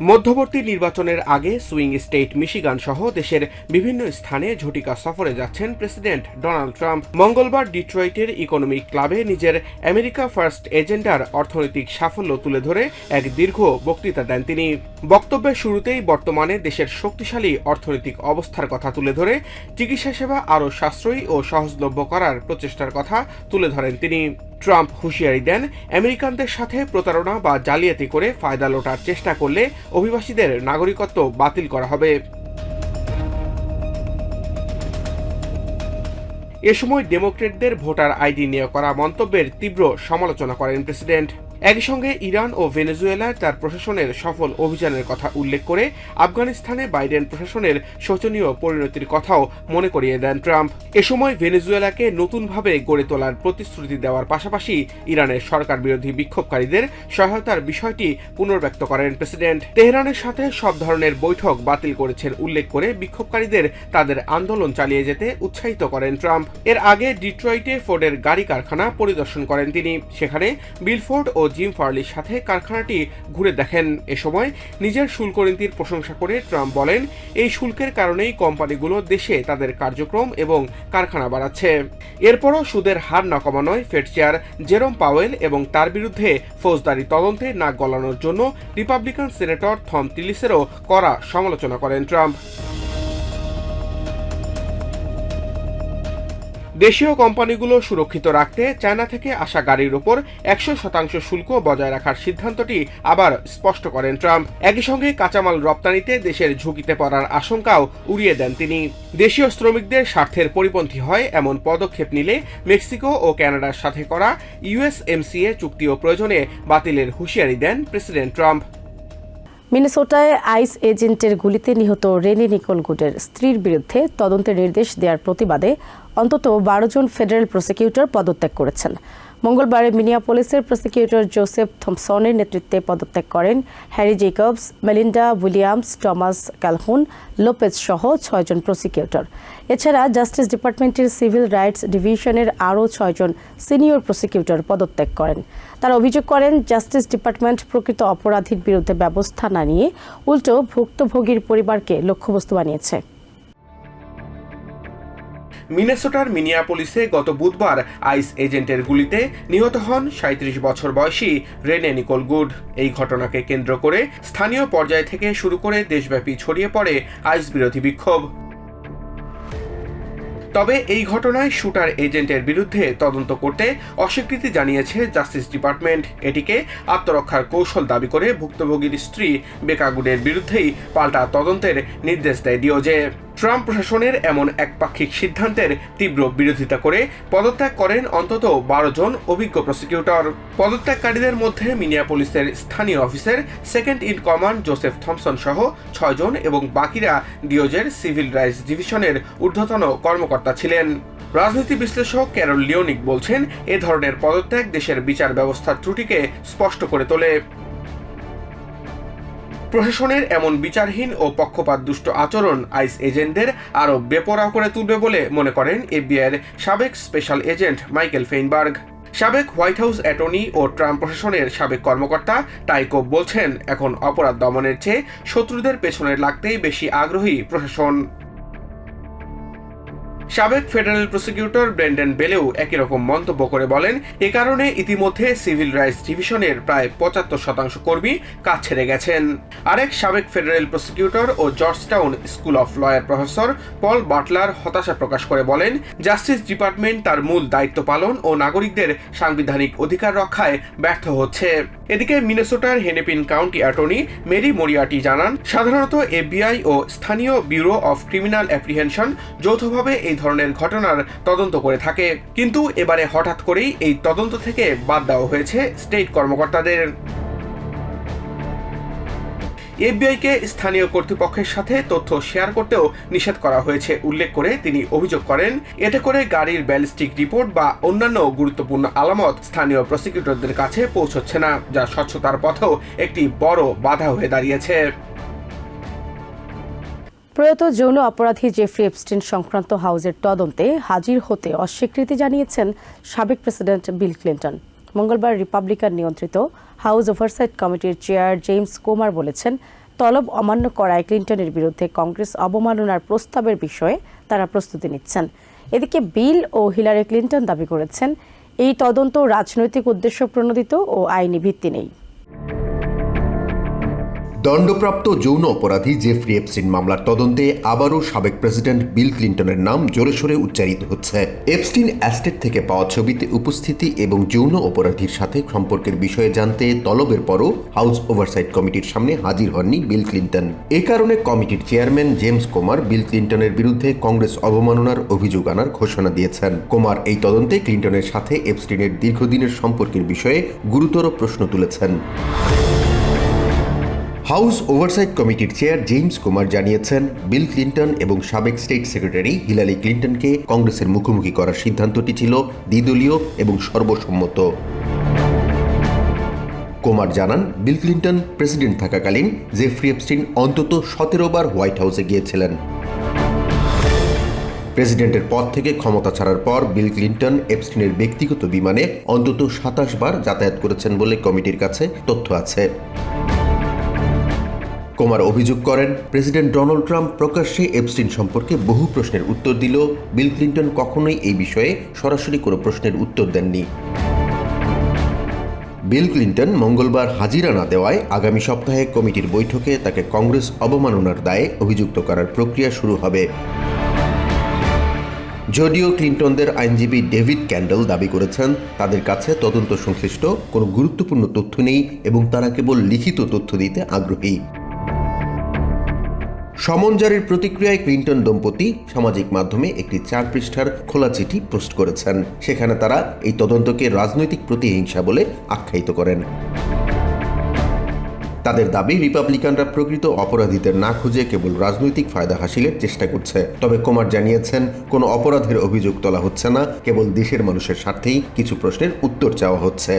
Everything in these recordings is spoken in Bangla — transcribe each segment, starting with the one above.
মধ্যবর্তী নির্বাচনের আগে সুইং স্টেট মিশিগান সহ দেশের বিভিন্ন স্থানে ঝটিকা সফরে যাচ্ছেন প্রেসিডেন্ট ডোনাল্ড ট্রাম্প। মঙ্গলবার ডিট্রয়েটের ইকোনমিক ক্লাবে নিজের আমেরিকা ফার্স্ট এজেন্ডার অর্থনৈতিক সাফল্য তুলে ধরে এক দীর্ঘ বক্তৃতা দেন তিনি। বক্তব্যের শুরুতেই বর্তমানে দেশের শক্তিশালী অর্থনৈতিক অবস্থার কথা তুলে ধরে, চিকিৎসা সেবা আরও সাশ্রয়ী ও সহজলভ্য করার প্রচেষ্টার কথা তুলে ধরেন তিনি। ট্রাম্প হুঁশিয়ারি দেন, আমেরিকানদের সাথে প্রতারণা বা জালিয়াতি করে ফায়দা লোটার চেষ্টা করলে অভিবাসীদের নাগরিকত্ব বাতিল করা হবে। এ সময় ডেমোক্রেটদের ভোটার আইডি নিয়ে করা মন্তব্যের তীব্র সমালোচনা করেন প্রেসিডেন্ট। একই সঙ্গে ইরান ও ভেনেজুয়েলায় তার প্রশাসনের সফল অভিযানের কথা উল্লেখ করে আফগানিস্তানে বাইডেন প্রশাসনের শোচনীয় পরিণতির কথাও মনে করিয়ে দেন ট্রাম্প। এ সময় ভেনেজুয়েলাকে নতুনভাবে গড়ে তোলার প্রতিশ্রুতি দেওয়ার পাশাপাশি ইরানের সরকার বিরোধী বিক্ষোভকারীদের সহায়তার বিষয়টি পুনর্ব্যক্ত করেন প্রেসিডেন্ট। তেহরানের সাথে সব ধরনের বৈঠক বাতিল করেছেন উল্লেখ করে বিক্ষোভকারীদের তাদের আন্দোলন চালিয়ে যেতে উৎসাহিত করেন ট্রাম্প। এর আগে ডিট্রয়েটে ফোর্ডের গাড়ি কারখানা পরিদর্শন করেন তিনি। সেখানে বিলফোর্ড ও জিম ফার্লির সাথে কারখানাটি ঘুরে দেখেন। এ সময় নিজের শুল্ক নীতির প্রশংসা করে ট্রাম্প বলেন, এই শুল্কের কারণেই কোম্পানিগুলো দেশে তাদের কার্যক্রম এবং কারখানা বাড়াচ্ছে। এরপরও সুদের হার না কমানোয় ফেড চেয়ার জেরোম পাওয়েল এবং তার বিরুদ্ধে ফৌজদারি তদন্তে নাক গলানোর জন্য রিপাবলিকান সিনেটর থম টিলিসেরও কড়া সমালোচনা করেন ট্রাম্প। দেশীয় কোম্পানিগুলো সুরক্ষিত রাখতে চায়না থেকে আসা গাড়ির উপর একশো শতাংশ শুল্ক বজায় রাখার সিদ্ধান্তটি আবার স্পষ্ট করেন ট্রাম্প। একই সঙ্গে কাঁচামাল রপ্তানিতে দেশের ঝুঁকিতে পড়ার আশঙ্কাও উড়িয়ে দেন তিনি। দেশীয় শ্রমিকদের স্বার্থের পরিপন্থী হয় এমন পদক্ষেপ নিলে মেক্সিকো ও ক্যানাডার সাথে করা ইউএসএমসিএ চুক্তিও প্রয়োজনে বাতিলের হুঁশিয়ারি দেন প্রেসিডেন্ট ট্রাম্প। মিনেসোটায় আইস এজেন্টের গুলিতে নিহত রেনি নিকোল গুডের স্ত্রীর বিরুদ্ধে তদন্তের নির্দেশ দেওয়ার প্রতিবাদে অন্তত বারো জন ফেডারেল প্রসিকিউটর পদত্যাগ করেছেন। মঙ্গলবারে মিনিয়াপোলিসের প্রসিকিউটর জোসেফ থমসনের নেতৃত্বে পদত্যাগ করেন Harry Jacobs, Melinda Williams, Thomas Calhoun, Lopez সহ ছয়জন প্রসিকিউটর। এছাড়া জাস্টিস ডিপার্টমেন্টের সিভিল রাইটস ডিভিশনের আরও ছয়জন সিনিয়র প্রসিকিউটর পদত্যাগ করেন। তারা অভিযোগ করেন, জাস্টিস ডিপার্টমেন্ট প্রকৃত অপরাধীর বিরুদ্ধে ব্যবস্থা না নিয়ে উল্টো ভুক্তভোগীর পরিবারকে লক্ষ্যবস্তু বানিয়েছে। মিনেসোটার মিনিয়াপোলিসে গত বুধবার আইস এজেন্টের গুলিতে নিহত হন সাঁত্রিশ বছর বয়সী রেনে নিকোল গুড। এই ঘটনাকে কেন্দ্র করে স্থানীয় পর্যায় থেকে শুরু করে দেশব্যাপী ছড়িয়ে পড়ে আইস বিরোধী বিক্ষোভ। তবে এই ঘটনায় শুটার এজেন্টের বিরুদ্ধে তদন্ত করতে অস্বীকৃতি জানিয়েছে জাস্টিস ডিপার্টমেন্ট। এটিকে আত্মরক্ষার কৌশল দাবি করে ভুক্তভোগীর স্ত্রী বেকাগুডের বিরুদ্ধেই পাল্টা তদন্তের নির্দেশ দেয় ডিওজে। ট্রাম্প প্রশাসনের এমন একপাক্ষিক সিদ্ধান্তের তীব্র বিরোধিতা করে পদত্যাগ করেন অন্তত বারো জন অভিজ্ঞ প্রসিকিউটর। পদত্যাগকারীদের মধ্যে মিনিয়াপোলিসের স্থানীয় অফিসের second in command Joseph Thomson সহ ছয়জন এবং বাকিরা ডিওজের সিভিল রাইটস ডিভিশনের ঊর্ধ্বতন কর্মকর্তা ছিলেন। রাজনীতি বিশ্লেষক ক্যারল লিওনিক বলছেন, এ ধরনের পদত্যাগ দেশের বিচার ব্যবস্থার ত্রুটিকে স্পষ্ট করে তোলে। প্রশাসনের এমন বিচারহীন ও পক্ষপাত দুষ্ট আচরণ আইস এজেন্টদের আরও বেপরা করে তুলবে বলে মনে করেন এফবিআইয়ের সাবেক স্পেশাল এজেন্ট মাইকেল ফেইনবার্গ। সাবেক হোয়াইট হাউস অ্যাটর্নি ও ট্রাম্প প্রশাসনের সাবেক কর্মকর্তা টাইকো বলছেন, এখন অপরাধ দমনের চেয়ে শত্রুদের পেছনে লাগতেই বেশি আগ্রহী প্রশাসন। সাবেক ফেডারেল প্রসিকিউটর ব্রেন্ডেন বেলেও একই রকম মন্তব্য করে বলেন, এ কারণে ইতিমধ্যে সিভিল রাইটস ডিভিশনের প্রায় পঁচাত্তর শতাংশ কর্মী কাজ ছেড়ে গেছেন। আরেক সাবেক federal prosecutor O Georgetown school of lawyer professor Paul Butler হতাশা প্রকাশ করে বলেন, জাস্টিস ডিপার্টমেন্ট তার মূল দায়িত্ব পালন ও নাগরিকদের সাংবিধানিক অধিকার রক্ষায় ব্যর্থ হচ্ছে। এদিকে মিনেসোটার Hennepin County attorney Mary Moriarty জানান, সাধারণত এফবিআই ও স্থানীয় ব্যুরো অফ ক্রিমিনাল অ্যাপ্রিহেনশন যৌথভাবে এই ধরনের ঘটনার তদন্ত করে থাকে। কিন্তু এবারে হঠাৎ করেই এই তদন্ত থেকে বাদ দেওয়া হয়েছে স্টেট কর্মকর্তাদের। এফবিআইকে স্থানীয় কর্তৃপক্ষের সাথে তথ্য শেয়ার করতেও নিষেধ করা হয়েছে, উল্লেখ করে তিনি অভিযোগ করেন। এতে করে গাড়ির ব্যালিস্টিক রিপোর্ট বা অন্যান্য গুরুত্বপূর্ণ আলামত স্থানীয় প্রসিকিউটরদের কাছে পৌঁছচ্ছে না, যা স্বচ্ছতার পথেও একটি বড় বাধা হয়ে দাঁড়িয়েছে। প্রয়াত যৌন অপরাধী জেফ্রি এপস্টিন সংক্রান্ত হাউজের তদন্তে হাজির হতে অস্বীকৃতি জানিয়েছেন সাবেক প্রেসিডেন্ট বিল ক্লিন্টন। মঙ্গলবার রিপাবলিকান নিয়ন্ত্রিত হাউস ওভারসাইট কমিটির চেয়ার জেমস কোমার বলেছেন, তলব অমান্য করায় ক্লিন্টনের বিরুদ্ধে কংগ্রেস অবমাননার প্রস্তাবের বিষয়ে তারা প্রস্তুতি নিচ্ছেন। এদিকে বিল ও হিলারি ক্লিন্টন দাবি করেছেন, এই তদন্ত রাজনৈতিক উদ্দেশ্য প্রণোদিত ও আইনি ভিত্তি নেই। দণ্ডপ্রাপ্ত যৌন অপরাধী জেফ্রি এপস্টিন মামলার তদন্তে আবারও সাবেক প্রেসিডেন্ট বিল ক্লিন্টনের নাম জোরে সোরে উচ্চারিত হচ্ছে। এপস্টিন অ্যাস্টেট থেকে পাওয়া ছবিতে উপস্থিতি এবং যৌন অপরাধীর সাথে সম্পর্কের বিষয়ে জানতে তলবের পরও হাউস ওভারসাইট কমিটির সামনে হাজির হননি বিল ক্লিন্টন। এ কারণে কমিটির চেয়ারম্যান জেমস কুমার বিল ক্লিন্টনের বিরুদ্ধে কংগ্রেস অবমাননার অভিযোগ আনার ঘোষণা দিয়েছেন। কুমার এই তদন্তে ক্লিন্টনের সাথে এপস্টিনের দীর্ঘদিনের সম্পর্কের বিষয়ে গুরুতর প্রশ্ন তুলেছেন। হাউস ওভারসাইট কমিটির চেয়ার জেমস কুমার জানিয়েছেন, বিল ক্লিন্টন এবং সাবেক স্টেট সেক্রেটারি হিলারি ক্লিন্টনকে কংগ্রেসের মুখোমুখি করার সিদ্ধান্তটি ছিল দ্বিদলীয় এবং সর্বসম্মত। কুমার জানান, বিল ক্লিন্টন প্রেসিডেন্ট থাকাকালীন জেফ্রি এপস্টিন অন্তত সতেরো বার হোয়াইট হাউসে গিয়েছিলেন। প্রেসিডেন্টের পদ থেকে ক্ষমতা ছাড়ার পর বিল ক্লিন্টন এপস্টিনের ব্যক্তিগত বিমানে অন্তত সাতাশ বার যাতায়াত করেছেন বলে কমিটির কাছে তথ্য আছে। কুমার অভিযোগ করেন, প্রেসিডেন্ট ডোনাল্ড ট্রাম্প প্রকাশ্যে এপস্টিন সম্পর্কে বহু প্রশ্নের উত্তর দিল। বিল ক্লিন্টন কখনোই এই বিষয়ে সরাসরি কোনো প্রশ্নের উত্তর দেননি। বিল ক্লিন্টন মঙ্গলবার হাজিরা না দেওয়ায় আগামী সপ্তাহে কমিটির বৈঠকে তাকে কংগ্রেস অবমাননার দায়ে অভিযুক্ত করার প্রক্রিয়া শুরু হবে। যদিও ক্লিন্টনদের আইনজীবী ডেভিড ক্যান্ডেল দাবি করেছেন, তাদের কাছে তদন্ত সংশ্লিষ্ট কোনো গুরুত্বপূর্ণ তথ্য নেই এবং তারা কেবল লিখিত তথ্য দিতে আগ্রহী। সমন প্রতিক্রিয়ায় ক্লিন্টন দম্পতি সামাজিক মাধ্যমে একটি চার পৃষ্ঠার খোলা চিঠি পোস্ট করেছেন। সেখানে তারা এই তদন্তকে রাজনৈতিক প্রতিহিংসা বলে আখ্যায়িত করেন। তাদের দাবি, রিপাবলিকানরা প্রকৃত অপরাধীদের না খুঁজে কেবল রাজনৈতিক ফায়দা হাসিলের চেষ্টা করছে। তবে কুমার জানিয়েছেন, কোনো অপরাধের অভিযোগ তোলা হচ্ছে না, কেবল দেশের মানুষের স্বার্থেই কিছু প্রশ্নের উত্তর চাওয়া হচ্ছে।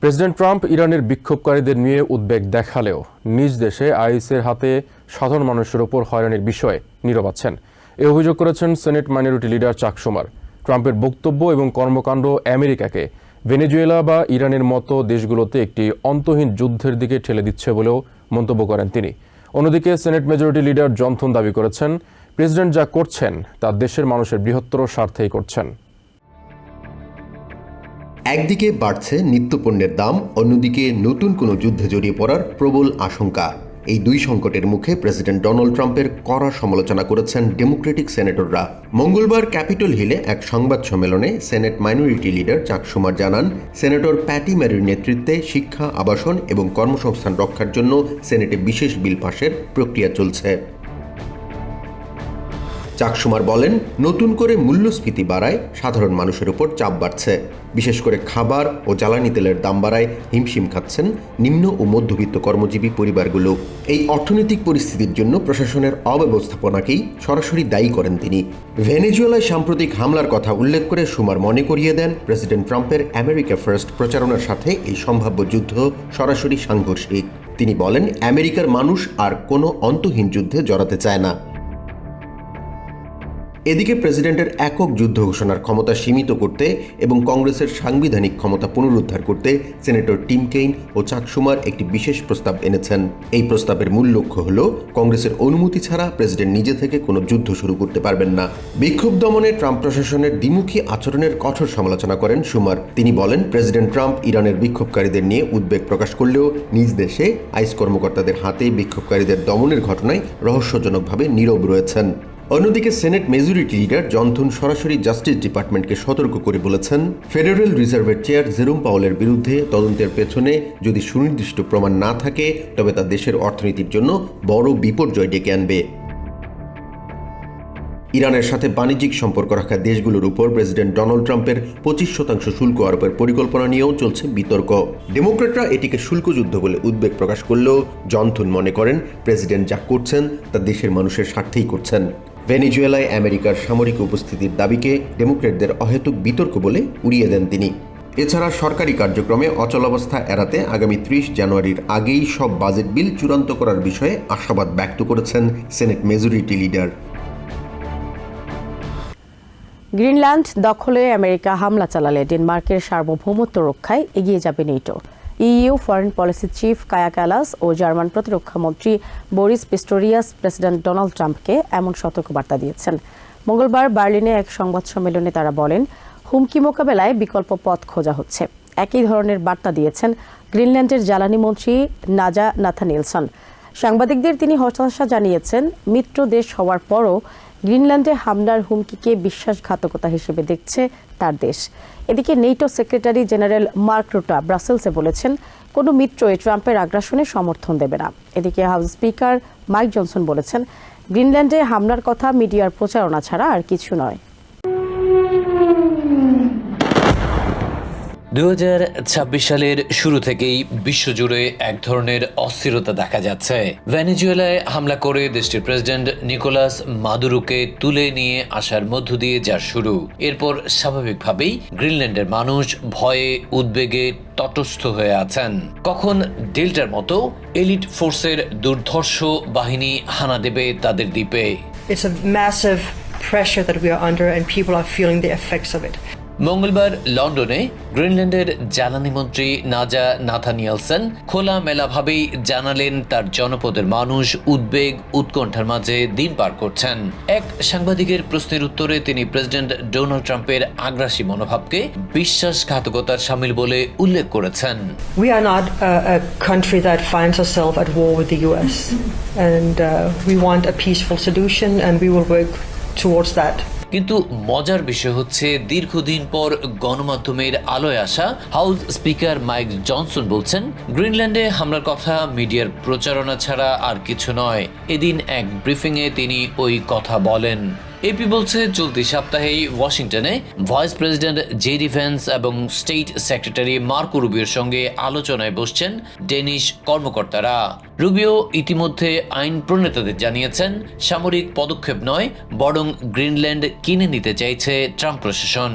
প্রেসিডেন্ট ট্রাম্প ইরানের বিক্ষোভকারীদের নিয়ে উদ্বেগ দেখালেও নিজ দেশে আইএসের হাতে সাধারণ মানুষের ওপর হয়রানির বিষয়ে নীরব আছেন। এ অভিযোগ করেছেন সেনেট মাইনরিটি লিডার চাক সুমার। ট্রাম্পের বক্তব্য এবং কর্মকাণ্ড আমেরিকাকে ভেনেজুয়েলা বা ইরানের মতো দেশগুলোতে একটি অন্তহীন যুদ্ধের দিকে ঠেলে দিচ্ছে বলেও মন্তব্য করেন তিনি। অন্যদিকে সেনেট মেজরিটি লিডার জনথন দাবি করেছেন, প্রেসিডেন্ট যা করছেন তা দেশের মানুষের বৃহত্তর স্বার্থেই করছেন। একদিকে বাড়ছে নিত্যপণ্যের দাম, অন্যদিকে নতুন কোনো যুদ্ধে জড়িয়ে পড়ার প্রবল আশঙ্কা। এই দুই সংকটের মুখে প্রেসিডেন্ট ডোনাল্ড ট্রাম্পের কড়া সমালোচনা করেছেন ডেমোক্রেটিক সেনেটররা। মঙ্গলবার ক্যাপিটল হিলে এক সংবাদ সম্মেলনে সেনেট মাইনরিটি লিডার চাক সুমার জানান, সেনেটর প্যাটি ম্যারির নেতৃত্বে শিক্ষা, আবাসন এবং কর্মসংস্থান রক্ষার জন্য সেনেটে বিশেষ বিল পাশের প্রক্রিয়া চলছে। চাকসুমার বলেন, নতুন করে মূল্যস্ফীতি বাড়ায় সাধারণ মানুষের উপর চাপ বাড়ছে। বিশেষ করে খাবার ও জ্বালানি তেলের দাম বাড়ায় হিমশিম খাচ্ছেন নিম্ন ও মধ্যবিত্ত কর্মজীবী পরিবারগুলো। এই অর্থনৈতিক পরিস্থিতির জন্য প্রশাসনের অব্যবস্থাপনাকেই সরাসরি দায়ী করেন তিনি। ভেনেজুয়েলায় সাম্প্রতিক হামলার কথা উল্লেখ করে সুমার মনে করিয়ে দেন প্রেসিডেন্ট ট্রাম্পের আমেরিকা ফার্স্ট প্রচারণার সাথে এই সম্ভাব্য যুদ্ধ সরাসরি সাংঘর্ষিক। তিনি বলেন, আমেরিকার মানুষ আর কোনো অন্তহীন যুদ্ধে জড়াতে চায় না। এদিকে প্রেসিডেন্টের একক যুদ্ধ ঘোষণার ক্ষমতা সীমিত করতে এবং কংগ্রেসের সাংবিধানিক ক্ষমতা পুনরুদ্ধার করতে সেনেটর টিম কেইন ও চাকসুমার একটি বিশেষ প্রস্তাব এনেছেন। এই প্রস্তাবের মূল লক্ষ্য হল, কংগ্রেসের অনুমতি ছাড়া প্রেসিডেন্ট নিজে থেকে কোনো যুদ্ধ শুরু করতে পারবেন না। বিক্ষোভ দমনে ট্রাম্প প্রশাসনের দ্বিমুখী আচরণের কঠোর সমালোচনা করেন সুমার। তিনি বলেন, প্রেসিডেন্ট ট্রাম্প ইরানের বিক্ষোভকারীদের নিয়ে উদ্বেগ প্রকাশ করলেও নিজ দেশে আইস কর্মকর্তাদের হাতে বিক্ষোভকারীদের দমনের ঘটনায় রহস্যজনকভাবে নীরব রয়েছেন। অন্যদিকে Senate majority leader John Thune সরাসরি জাস্টিস ডিপার্টমেন্টকে সতর্ক করে বলেছেন, ফেডারেল রিজার্ভের চেয়ার জেরুম পাওয়েলের বিরুদ্ধে তদন্তের পেছনে যদি সুনির্দিষ্ট প্রমাণ না থাকে, তবে তা দেশের অর্থনীতির জন্য বড় বিপর্যয় ডেকে আনবে। ইরানের সাথে বাণিজ্যিক সম্পর্ক রাখা দেশগুলোর উপর প্রেসিডেন্ট ডোনাল্ড ট্রাম্পের পঁচিশ শতাংশ শুল্ক আরোপের পরিকল্পনা নিয়েও চলছে বিতর্ক। ডেমোক্রেটরা এটিকে শুল্কযুদ্ধ বলে উদ্বেগ প্রকাশ করলেও জনথন মনে করেন, প্রেসিডেন্ট যা করছেন তা দেশের মানুষের স্বার্থেই করছেন। ভেনিজুয়েলায় আমেরিকার সামরিক উপস্থিতির দাবিকে ডেমোক্রেটদের অহেতুক বিতর্ক বলে উড়িয়ে দেন তিনি। এছাড়া সরকারি কার্যক্রমে অচলাবস্থা এড়াতে আগামী ত্রিশ জানুয়ারির আগেই সব বাজেট বিল চূড়ান্ত করার বিষয়ে আশাবাদ ব্যক্ত করেছেন সেনেট মেজরিটি লিডার। গ্রিনল্যান্ড দখলে আমেরিকা হামলা চালালে ডেনমার্কের সার্বভৌমত্ব রক্ষায় এগিয়ে যাবে NATO. EU foreign policy chief Kaja Kallas ও জার্মান প্রতিরক্ষা মন্ত্রী বরিস পিস্টোরিয়াস প্রেসিডেন্ট ডোনাল্ড ট্রাম্পকে এমন সতর্কবার্তা দিয়েছেন। মঙ্গলবার বার্লিনে এক সংবাদ সম্মেলনে তারা বলেন, হুমকি মোকাবেলায় বিকল্প পথ খোঁজা হচ্ছে। একই ধরনের বার্তা দিয়েছেন গ্রিনল্যান্ডের জ্বালানি মন্ত্রী নাজা নাথানিলসন সাংবাদিকদের তিনি হতাশা জানিয়েছেন, মিত্র দেশ হওয়ার পরও গ্রিনল্যান্ডে হামলার হুমকিকে বিশ্বাসঘাতকতা হিসেবে দেখছে তার দেশ। এদিকে NATO secretary general Mark Rutte ব্রাসেলসে বলেছেন, কোনো মিত্রই ট্রাম্পের আগ্রাসনে সমর্থন দেবে না। এদিকে হাউস স্পিকার মাইক জনসন বলেছেন, গ্রিনল্যান্ডে হামলার কথা মিডিয়ার প্রচারণা ছাড়া আর কিছু নয়। দু সালের শুরু থেকেই বিশ্বজুড়ে এক ধরনের অস্থিরতা দেখা যাচ্ছে। ভেনেজুয়েলায় হামলা করে দেশটির প্রেসিডেন্ট নিকোলাস মাদুরোকে তুলে নিয়ে আসার মধ্য দিয়ে যার শুরু। এরপর স্বাভাবিকভাবেই গ্রিনল্যান্ডের মানুষ ভয়ে উদ্বেগে তটস্থ হয়ে আছেন। কখন ডেল্টার মতো এলিট ফোর্সের দুর্ধর্ষ বাহিনী হানা দেবে তাদের দ্বীপে? It's a massive pressure that we are under, and people are feeling the effects of it. মঙ্গলবার লন্ডনে গ্রিনল্যান্ডের জ্বালানি মন্ত্রী নাজা নাথানিয়ালসন খোলা মেলাভাবেই জানালেন তার জনপদের মানুষ উদ্বেগ উৎকণ্ঠার মাঝে দিন পার করছেন এক সাংবাদিকের প্রশ্নের উত্তরে তিনি প্রেসিডেন্ট ডোনাল্ড ট্রাম্পের আগ্রাসী মনোভাবকে বিশ্বাসঘাতকতার সামিল বলে উল্লেখ করেছেন We are not a, a country that finds ourselves at war with the US, and uh, we want a peaceful solution, and we will work towards that. কিন্তু মজার বিষয় হচ্ছে, দীর্ঘদিন পর গণমাধ্যমের আলোয় আসা হাউস স্পিকার মাইক জনসন বলছেন, গ্রিনল্যান্ডে হামলার কথা মিডিয়ার প্রচারণা ছাড়া আর কিছু নয়। এদিন এক ব্রিফিংয়ে তিনি ওই কথা বলেন। এপি বলছে, চলতি সপ্তাহেই ওয়াশিংটনে vice president J D Vance এবং স্টেট সেক্রেটারি মার্কো রুবিওর সঙ্গে আলোচনায় বসছেন ডেনিশ কর্মকর্তারা। রুবিও ইতিমধ্যে আইন প্রণেতাদের জানিয়েছেন, সামরিক পদক্ষেপ নয়, বরং গ্রিনল্যান্ড কিনে নিতে চাইছে ট্রাম্প প্রশাসন।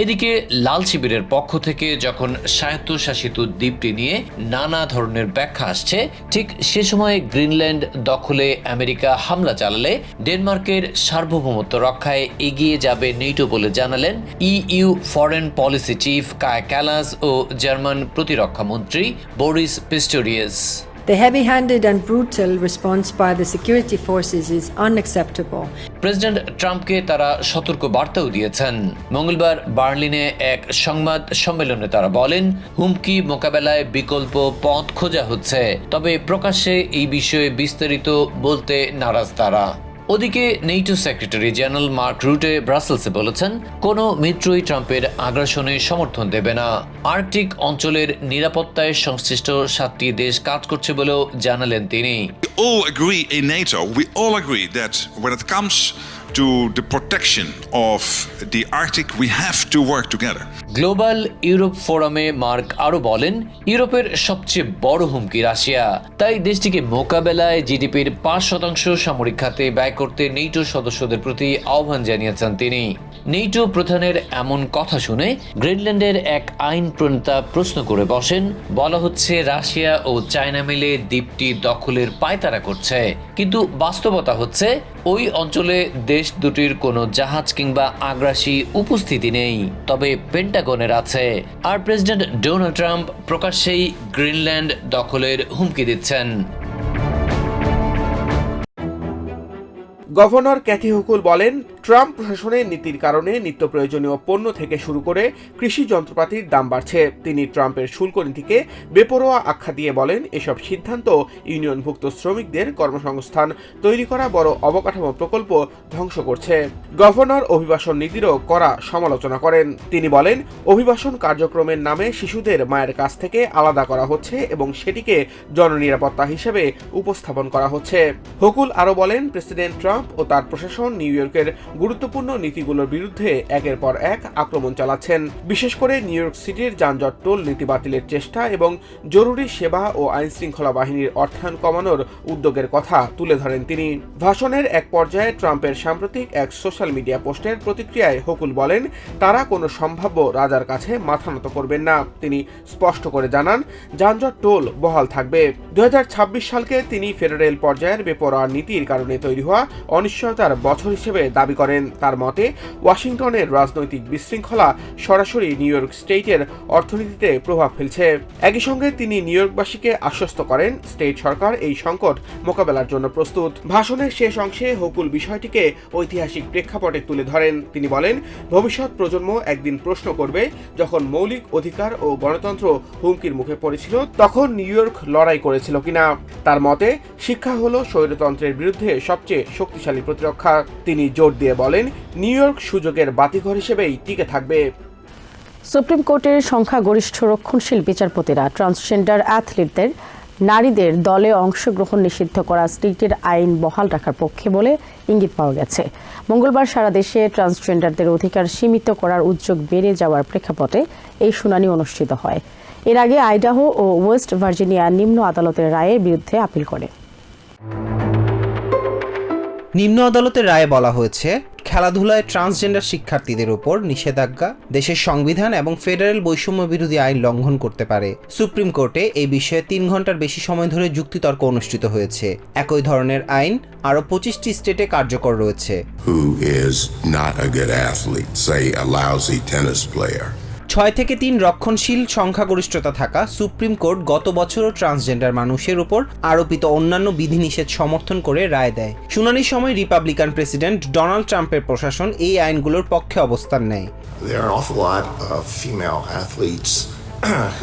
এদিকে লাল শিবিরের পক্ষ থেকে যখন স্বায়ত্তশাসিত দ্বীপটি নিয়ে নানা ধরনের ব্যাখ্যা আসছে, ঠিক সে সময় গ্রিনল্যান্ড দখলে আমেরিকা হামলা চালালে ডেনমার্কের সার্বভৌমত্ব রক্ষায় এগিয়ে যাবে নেটো বলে জানালেন EU foreign policy chief Kaja Kallas ও জার্মান প্রতিরক্ষা মন্ত্রী Boris Pistorius. The heavy handed and brutal response by the security forces is unacceptable. President ট্রাম্পকে তারা সতর্ক বার্তাও দিয়েছেন। মঙ্গলবার বার্লিনে এক সংবাদ সম্মেলনে তারা বলেন, হুমকি মোকাবেলায় বিকল্প পথ খোঁজা হচ্ছে। তবে প্রকাশ্যে এই বিষয়ে বিস্তারিত বলতে নারাজ তারা। ওদিকে নেইটো সেক্রেটারি জেনারেল মার্ক রুটে ব্রাসেলসে বলেছেন কোনো মিত্রই ট্রাম্পের আগ্রাসনে সমর্থন দেবে না। আর্কটিক অঞ্চলের নিরাপত্তায় সংশ্লিষ্ট সাতটি দেশ কাজ করছে বলেও জানালেন তিনি। All agree in NATO, we all agree that when it comes to the protection of the Arctic, we have to work together. Global Europe ফোরামে মার্ক আরও বলেন ইউরোপের সবচেয়ে বড় হুমকি রাশিয়া তাই দেশটিকে মোকাবেলায় জিডিপির পাঁচ শতাংশ সামরিক খাতে ব্যয় করতে নেটো সদস্যদের প্রতি আহ্বান জানিয়েছেন তিনি নেটো প্রধানের এমন কথা শুনে গ্রিনল্যান্ডের এক আইন প্রণেতা প্রশ্ন করে বসেন, বলা হচ্ছে রাশিয়া ও চায়না মিলে দ্বীপটি দখলের পায়তারা করছে। কিন্তু বাস্তবতা হচ্ছে, ওই অঞ্চলে দেশ দুটির কোনো জাহাজ কিংবা আগ্রাসী উপস্থিতি নেই, তবে পেন্টাগনের আছে। আর প্রেসিডেন্ট ডোনাল্ড ট্রাম্প প্রকাশ্যেই গ্রিনল্যান্ড দখলের হুমকি দিচ্ছেন। গভর্নর ক্যাথি হুকুল বলেন ট্রাম্প প্রশাসনের নীতির কারণে নিত্য প্রয়োজনীয় পণ্য থেকে শুরু করে কৃষি যন্ত্রপাতির দাম বাড়ছে। তিনি ট্রাম্পের শুল্ক নীতিকে বেপরোয়া আখ্যা দিয়ে বলেন, এসব সিদ্ধান্ত ইউনিয়নভুক্ত শ্রমিকদের কর্মসংস্থান, তৈরি করা বড় অবকাঠামো প্রকল্প ধ্বংস করছে। গভর্নর অভিবাসন নীতিরও করা সমালোচনা করেন। তিনি বলেন, অভিবাসন কার্যক্রমের নামে শিশুদের মায়ের কাছ থেকে আলাদা করা হচ্ছে এবং সেটিকে জননিরাপত্তা হিসেবে উপস্থাপন করা হচ্ছে। হকুল আরও বলেন, প্রেসিডেন্ট ট্রাম্প ও তার প্রশাসন নিউ ইয়র্কের গুরুত্বপূর্ণ নীতিগুলোর বিরুদ্ধে একের পর এক আক্রমণ চালাচ্ছেন। বিশেষ করে নিউ ইয়র্ক সিটির যানজট টোল নীতি বাতিলের চেষ্টা এবং জরুরি সেবা ও আইন শৃঙ্খলা বাহিনীর অর্থায়ন কমানোর উদ্যোগের কথা তুলে ধরেন তিনি। ভাষণের এক পর্যায়ে ট্রাম্পের সাম্প্রতিক এক সোশ্যাল মিডিয়া পোস্টের প্রতিক্রিয়ায় হকুল বলেন, তারা কোনো সম্ভাব্য রাজার কাছে মাথা নত করবেন না। তিনি স্পষ্ট করে জানান, যানজট টোল বহাল থাকবে। দু হাজার ছাব্বিশ সালকে তিনি ফেডারেল পর্যায়ের বেপরোয়া নীতির কারণে তৈরি হওয়া অনিশ্চয়তার বছর হিসেবে দাবি করেন তার মতে, ওয়াশিংটনের রাজনৈতিক বিশৃঙ্খলা সরাসরি নিউ ইয়র্ক স্টেটের অর্থনীতিতে প্রভাব ফেলছে। একই সঙ্গে তিনি নিউ ইয়র্কবাসীকে আশ্বস্ত করেন, স্টেট সরকার এই সংকট মোকাবেলার জন্য প্রস্তুত। ভাষণের শেষ অংশে হকুল বিষয়টিকে ঐতিহাসিক প্রেক্ষাপটে তুলে ধরেন। তিনি বলেন, ভবিষ্যৎ প্রজন্ম একদিন প্রশ্ন করবে, যখন মৌলিক অধিকার ও গণতন্ত্র হুমকির মুখে পড়েছিল, তখন নিউ ইয়র্ক লড়াই করেছিল কিনা। তার মতে, শিক্ষা হলো স্বৈরতন্ত্রের বিরুদ্ধে সবচেয়ে শক্তিশালী প্রতিরক্ষা। তিনি জোর দিয়ে বলেন, নিউ ইয়র্ক সুযোগের বাতিঘর হিসেবেই টিকে থাকবে। সুপ্রিম কোর্টের সংখ্যাগরিষ্ঠ রক্ষণশীল বিচারপতিরা ট্রান্সজেন্ডার অ্যাথলিটদের নারীদের দলে অংশগ্রহণ নিষিদ্ধ করা স্টেটের আইন বহাল রাখার পক্ষে বলে ইঙ্গিত পাওয়া গেছে। মঙ্গলবার সারা দেশে ট্রান্সজেন্ডারদের অধিকার সীমিত করার উদ্যোগ বেড়ে যাওয়ার প্রেক্ষাপটে এই শুনানি অনুষ্ঠিত হয়। এর আগে আইডাহো ও ওয়েস্ট ভার্জিনিয়া নিম্ন আদালতের রায়ের বিরুদ্ধে আপিল করে। নিম্ন আদালতের রায়ে বলা হয়েছে খেলাধুলায় ট্রান্সজেন্ডার শিক্ষার্থীদের উপর নিষেধাজ্ঞা দেশের সংবিধান এবং ফেডারেল বৈষম্য বিরোধী আইন লঙ্ঘন করতে পারে। সুপ্রিম কোর্টে এই বিষয়ে তিন ঘণ্টার বেশি সময় ধরে যুক্তিতর্ক অনুষ্ঠিত হয়েছে। একই ধরনের আইন আরও পঁচিশটি স্টেটে কার্যকর রয়েছে। Who is not a good athlete, say a lousy tennis player. ছয় থেকে তিন রক্ষণশীল সংখ্যাগরিষ্ঠতা থাকা সুপ্রিম কোর্ট গত বছরও ট্রান্সজেন্ডার মানুষের উপর আরোপিত অন্যান্য বিধিনিষেধ সমর্থন করে রায় দেয়। শুনানির সময় রিপাবলিকান প্রেসিডেন্ট ডোনাল্ড ট্রাম্পের প্রশাসন এই আইনগুলোর পক্ষে অবস্থান নেয়।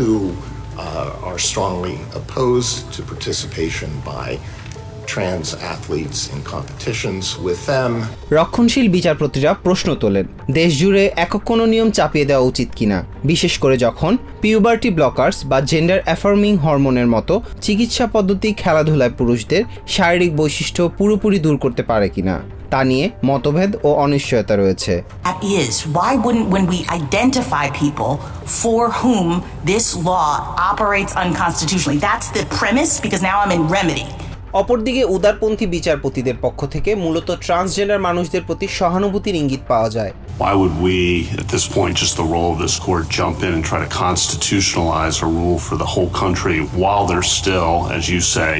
trans athletes in competitions with them. রক্ষণশীল বিচারপতিরা প্রশ্ন তোলেন দেশ জুড়ে একক কোনো নিয়ম চাপিয়ে দেওয়া উচিত কিনা বিশেষ করে যখন পিউবার্টি ব্লকার্স বা জেন্ডার অ্যাফার্মিং হরমোনের মতো চিকিৎসা পদ্ধতি খেলাধুলায় পুরুষদের শারীরিক বৈশিষ্ট্য পুরোপুরি দূর করতে পারে কিনা তা নিয়ে মতভেদ ও অনিশ্চয়তা রয়েছে That is, why wouldn't, when we identify people for whom this law operates unconstitutionally, that's the premise, because now I'm in remedy. অপরদিকে উদারপন্থী বিচারপতিদের পক্ষ থেকে মূলত ট্রান্সজেন্ডার মানুষদের প্রতি সহানুভূতির ইঙ্গিত পাওয়া যায় Why would we, at this point, just the role of this court, jump in and try to constitutionalize a rule for the whole country while there's still, as you say,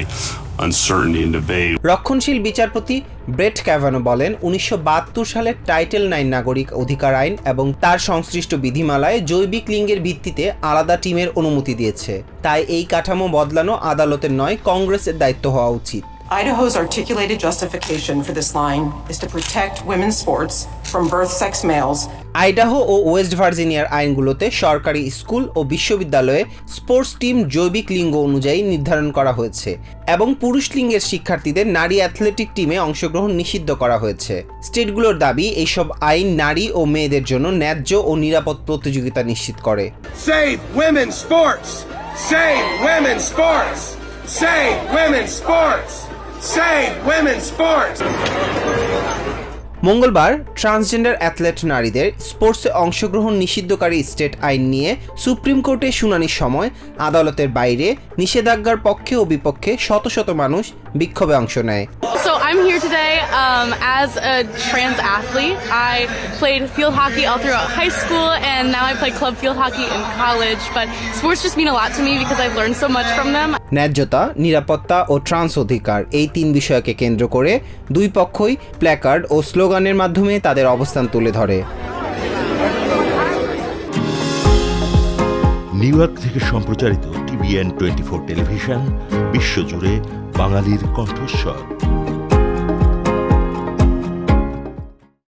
রক্ষণশীল বিচারপতি ব্রেট ক্যাভানো বলেন, উনিশশো বাহাত্তর সালের টাইটেল নাইন নাগরিক অধিকার আইন এবং তার সংশ্লিষ্ট বিধিমালায় জৈবিক লিঙ্গের ভিত্তিতে আলাদা টিমের অনুমতি দিয়েছে। তাই এই কাঠামো বদলানো আদালতের নয়, কংগ্রেসের দায়িত্ব হওয়া উচিত। Idaho's articulated justification for this line is to protect women's sports from birth sex males Idaho O West ভার্জিনিয়ার আইনগুলোতে সরকারি স্কুল ও বিশ্ববিদ্যালয়ে স্পোর্টস টিম জৈবিক লিঙ্গ অনুযায়ী নির্ধারণ করা হয়েছে এবং পুরুষ লিঙ্গের শিক্ষার্থীদের নারী অ্যাথলেটিক টিমে অংশগ্রহণ নিষিদ্ধ করা হয়েছে স্টেটগুলোর দাবি এইসব আইন নারী ও মেয়েদের জন্য ন্যায্য ও নিরাপদ প্রতিযোগিতা নিশ্চিত করে Save women's sports! Save women's sports! Save women's sports! মঙ্গলবার ট্রান্সজেন্ডার অ্যাথলেট নারীদের স্পোর্টসে অংশগ্রহণ নিষিদ্ধকারী স্টেট আইন নিয়ে সুপ্রিম কোর্টে শুনানির সময় আদালতের বাইরে নিষেধাজ্ঞার পক্ষে ও বিপক্ষে শত শত মানুষ বিক্ষোভে অংশ নেয়। I'm here today um, as a trans athlete. I played field hockey all throughout high school, and now I play club field hockey in college. But sports just mean a lot to me because I've learned so much from them. ন্যায্যতা নিরাপত্তা ও ট্রান্স অধিকার এই তিন বিষয়কে কেন্দ্র করে দুই পক্ষই প্ল্যাকার্ড ও স্লোগানের মাধ্যমে তাদের অবস্থান তুলে ধরে নিউ ইয়র্ক থেকে সম্প্রচারিত টিভিএন টোয়েন্টি ফোর টেলিভিশন বিশ্বজুড়ে বাঙালির কণ্ঠস্বর